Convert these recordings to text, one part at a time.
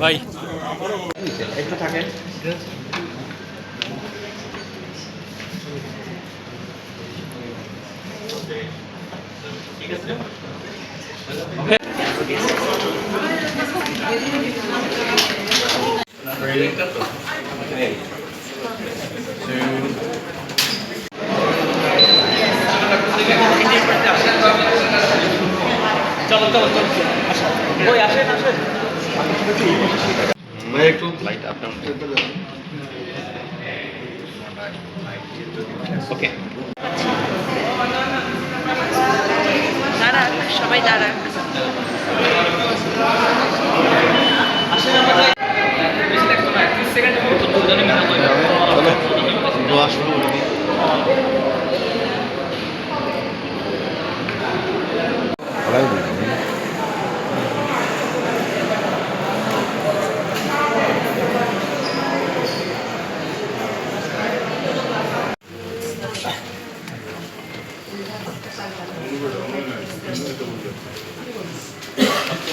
ভাই। একটু থাকেন চলো চলো চলো আসো ওই আসেন আসেন ভাই একটু লাইট আপনার ওকে সবাই দাঁড়া দোয়া শুরু করে দিই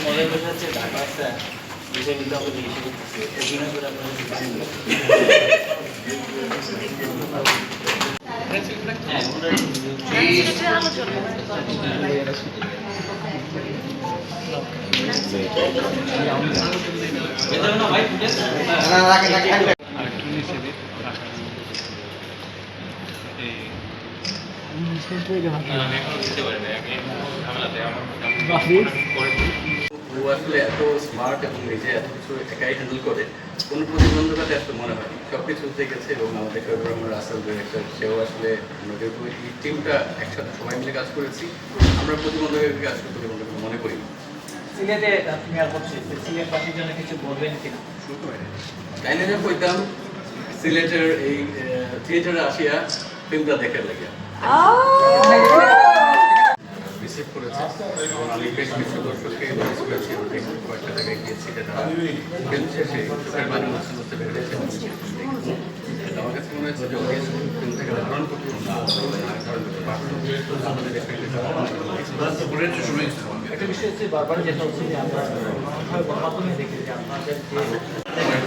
মজার কথা হচ্ছে ঢাকা একটা বিষয় কিন্তু আমাকে জিজ্ঞেস করতেছে অভিনয় করে আপনারা ও আসলে এত স্মার্ট এবং নিজে এত কিছু একাই হ্যান্ডেল করে কোনো প্রতিবন্ধকতা আসলে মনে হয় সব কিছু গেছে এবং আমাদের রাসেল ডিরেক্টর সেও আসলে আমরা যেহেতু এই টিমটা একসাথে সবাই মিলে কাজ করেছি আমরা প্রতিবন্ধকের প্রতিবন্ধক মনে করি না। সিলেটে তুমি আর করছি সিলেটবাসীর জন্য কিছু বলবেন কিনা? তাইলে যে কইতাম সিলেটের এই থিয়েটারে আসিয়া ফিল্মটা দেখার লাগে রিসিভ করেছে। আমি বেশ কিছু দর্শককে নোটিস করেছি কয়েকটা জায়গায় গিয়েছি যে তারা ফিল্ম শেষে চোখের পানি মুছতে মুছতে বের আমার কাছে মনে হচ্ছে যে অডিয়েন্স ফিল্ম থেকে ধারণ করতে। একটা বিষয় হচ্ছে বারবার যেটা হচ্ছে যে আমরা দেখি যে আপনাদের যে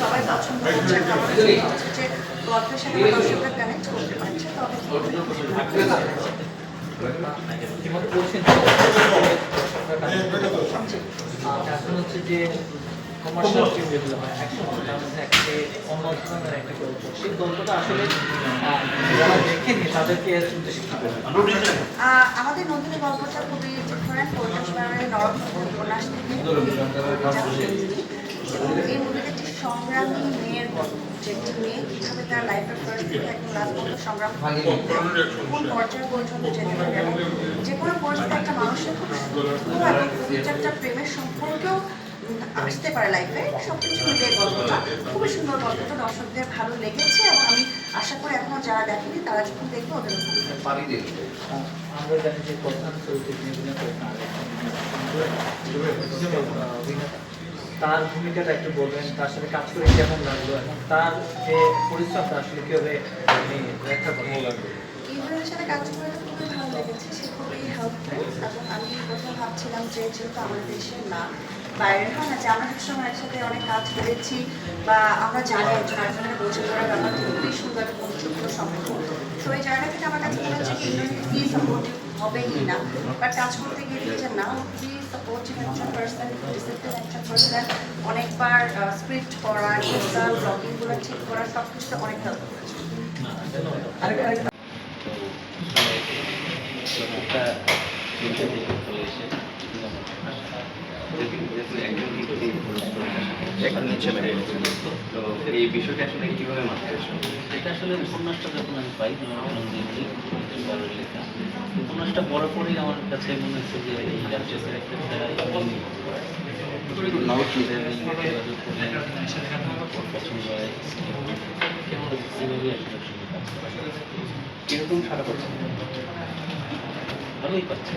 সবাই পছন্দ করছে গল্পের সাথে দর্শকরা কানেক্ট করতে পারছে তবে এখন হচ্ছে যে কমার্শিয়াল ফিল্ম যেগুলো হয় অ্যাকশন তার মধ্যে একটি অন্য ধরনের একটা গল্প সেই গল্পটা আসলে যারা দেখেনি তাদেরকে কি বলবেন? আমাদের নতুন গল্পটা খুবই ডিফারেন্ট নরম উপন্যাস থেকে। এই মুভিতে একটি সংগ্রামী মেয়ের গল্প যে মেয়ে কীভাবে তার লাইফের ফার্স্ট থেকে একদম লাস্ট পর্যন্ত সংগ্রাম কোন পর্যায় পর্যন্ত যেতে পারে। যে কোনো পরিস্থিতি একটা মানুষের খুব সুন্দর এবং পবিত্র একটা প্রেমের সম্পর্কেও আসতে পারে লাইফে সব কিছু মিলে গল্পটা খুবই সুন্দর গল্পটা দর্শকদের ভালো লেগেছে এবং আমি আশা করি এখনও যারা দেখেনি তারা যখন দেখবে ওদের ভালো লাগবে। আহ, আমরা জানি যে প্রধান চরিত্রে অভিনয় করেছেন আলেক, আহ, অভিনেতা তার ভূমিকাটা একটু বলবেন তার সাথে কাজ করে কেমন লাগল এবং তার যে পরিশ্রমটা আসলে কীভাবে আপনি ব্যাখ্যা করতে ইমরানের সাথে কাজ করে খুবই ভালো লেগেছে সে খুবই হেল্পফুল এবং আমি প্রথমে ভাবছিলাম যে যেহেতু আমাদের দেশের না বাইরের হয় না যে আমরা সবসময় একসাথে অনেক কাজ করেছি বা আমরা জানি একজন আরেকজনের বোঝা করার ব্যাপার খুবই সুন্দর একটা বন্ধুত্ব সম্পর্ক তো এই জায়গা থেকে আমার কাছে মনে হচ্ছে কি সাপোর্টিভ হবে কি না? বাট কাজ করতে গিয়ে যে না খুবই সাপোর্টিভ একজন পার্সন ডিসিপ্লিন একজন পার্সন অনেকবার স্ক্রিপ্ট করা ডিজিটাল ব্লগিংগুলো ঠিক করা সব কিছুতে অনেক হেল্প করেছে আরেকটা। একটা তো এই বিষয়টা আসলে কীভাবে মাথায় আসলো এটা আসলে উপন্যাসটা যখন আমি পাই লেখা উপন্যাসটা পড়ার পরেই আমার কাছে মনে হচ্ছে যে এই ক্যারেক্টারটা পছন্দ হয় কীরকম সারা পাচ্ছেন ভালোই পাচ্ছে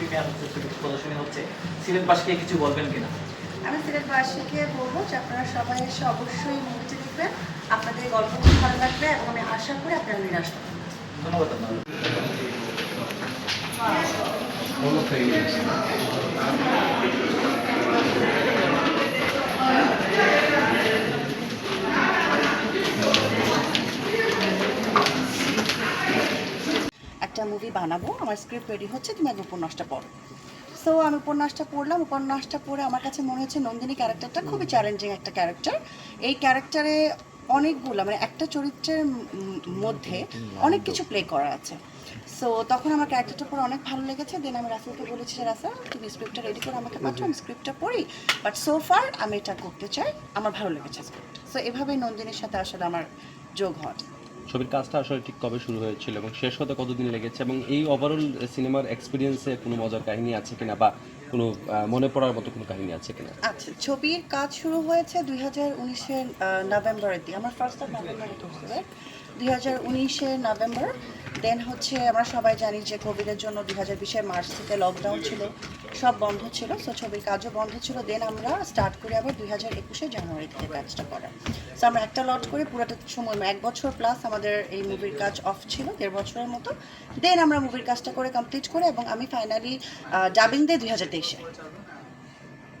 প্রিমিয়ার হচ্ছে সিলেট প্রদর্শনী হচ্ছে। সিলেটবাসীকে কিছু বলবেন কিনা? আমি সিলেটবাসীকে বলব যে আপনারা সবাই এসে অবশ্যই মুভিটি দেখবেন। আপনাদের গল্প খুব ভালো লাগবে এবং আমি আশা করি আপনারা নিরাশ হবেন ধন্যবাদ ধন্যবাদ আপনার একটা মুভি বানাবো আমার স্ক্রিপ্ট রেডি হচ্ছে তুমি আগে উপন্যাসটা পড়ো। সো আমি উপন্যাসটা পড়লাম উপন্যাসটা পড়ে আমার কাছে মনে হচ্ছে নন্দিনী ক্যারেক্টারটা খুবই চ্যালেঞ্জিং একটা ক্যারেক্টার এই ক্যারেক্টারে অনেকগুলো মানে একটা চরিত্রের মধ্যে অনেক কিছু প্লে করা আছে। সো তখন আমার ক্যারেক্টারটা পড়ে অনেক ভালো লেগেছে। দেন আমি রাসেলকে বলেছি যে রাসেল তুমি স্ক্রিপ্টটা রেডি করে আমাকে পাঠাও আমি স্ক্রিপ্টটা পড়ি। বাট সো ফার আমি এটা করতে চাই আমার ভালো লেগেছে স্ক্রিপ্ট সো এভাবেই নন্দিনীর সাথে আসলে আমার যোগ হয়। ছবির কাজটা আসলে ঠিক কবে শুরু হয়েছিল এবং শেষ হতে কতদিন লেগেছে এবং এই ওভারঅল সিনেমার এক্সপিরিয়েন্সে কোনো মজার কাহিনী আছে কিনা বা কোনো মনে পড়ার মতো কোনো কাহিনী আছে কিনা? আচ্ছা ছবির কাজ শুরু হয়েছে দুই হাজার উনিশের নভেম্বরের দিকে। আমার ফার্স্ট অফ নভেম্বরে দুই হাজার উনিশের নভেম্বর দেন হচ্ছে আমরা সবাই জানি যে কোভিডের জন্য দু হাজার বিশের মার্চ থেকে লকডাউন ছিল, সব বন্ধ ছিল সো ছবির কাজও বন্ধ ছিল। দেন আমরা স্টার্ট করি আবার দুই হাজার একুশে জানুয়ারি থেকে কাজটা করা। সো আমরা একটা লট করে, পুরোটা সময় এক বছর প্লাস আমাদের এই মুভির কাজ অফ ছিল, দেড় বছরের মতো। দেন আমরা মুভির কাজটা করে কমপ্লিট করে এবং আমি ফাইনালি ডাবিং দিই দুই হাজার তেইশে।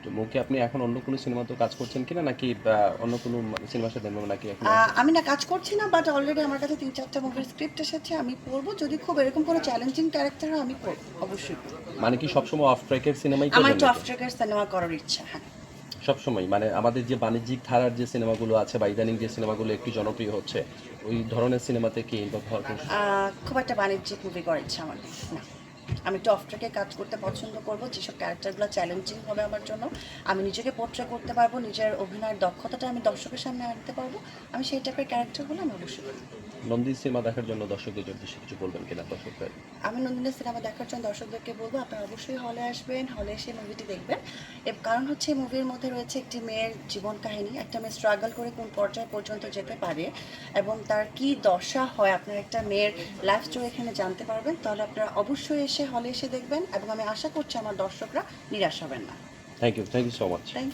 তো মুখে আপনি এখন অন্য কোনো সিনেমাতেও কাজ করছেন কিনা? নাকি অন্য কোনো সিনেমার সাথে নাকি এখন? আমি না কাজ করছি না বাট অলরেডি আমার কাছে তিন চারটা মুভির স্ক্রিপ্ট এসেছে আমি পড়ব। যদি খুব এরকম কোনো চ্যালেঞ্জিং ক্যারেক্টার হয় আমি পড়ব অবশ্যই। মানে কি সবসময় অফ ট্র্যাকের সিনেমাই আমার একটু নাকি? অফ ট্রেকার সিনেমা করার ইচ্ছা হ্যাঁ। সবসময় মানে আমাদের যে বাণিজ্যিক ধারার যে সিনেমাগুলো আছে বা ইদানিং যে সিনেমাগুলো একটু জনপ্রিয় হচ্ছে ওই ধরনের সিনেমাতে কি ইনভলভ হওয়ার খুব একটা বাণিজ্যিক মুভি করার ইচ্ছা আমার না। আমি একটু অফ ট্রেকে কাজ করতে পছন্দ করব, যেসব ক্যারেক্টারগুলো চ্যালেঞ্জিং হবে আমার জন্য। আমি নিজেকে পোট্রে করতে পারব, নিজের অভিনয়ের দক্ষতাটা আমি দর্শকের সামনে আনতে পারব। আমি সেই টাইপের ক্যারেক্টারগুলো আমি অবশ্যই করব নন্দী সিনেমা দেখার জন্য দর্শকদের জন্য কিছু বলবেন কিনা দর্শকদের? আমি নন্দিনী সিনেমা দেখার জন্য দর্শকদেরকে বলব আপনারা অবশ্যই হলে আসবেন হলে এসে মুভিটি দেখবেন। এর কারণ হচ্ছে মুভির মধ্যে রয়েছে একটি মেয়ের জীবন কাহিনী একটা মেয়ে স্ট্রাগল করে কোন পর্যায় পর্যন্ত যেতে পারে এবং তার কি দশা হয় আপনার একটা মেয়ের লাইফ স্টোরি এখানে জানতে পারবেন তাহলে আপনারা অবশ্যই এসে হলে এসে দেখবেন এবং আমি আশা করছি আমার দর্শকরা নিরাশ হবেন না। Thank you thank you so much thank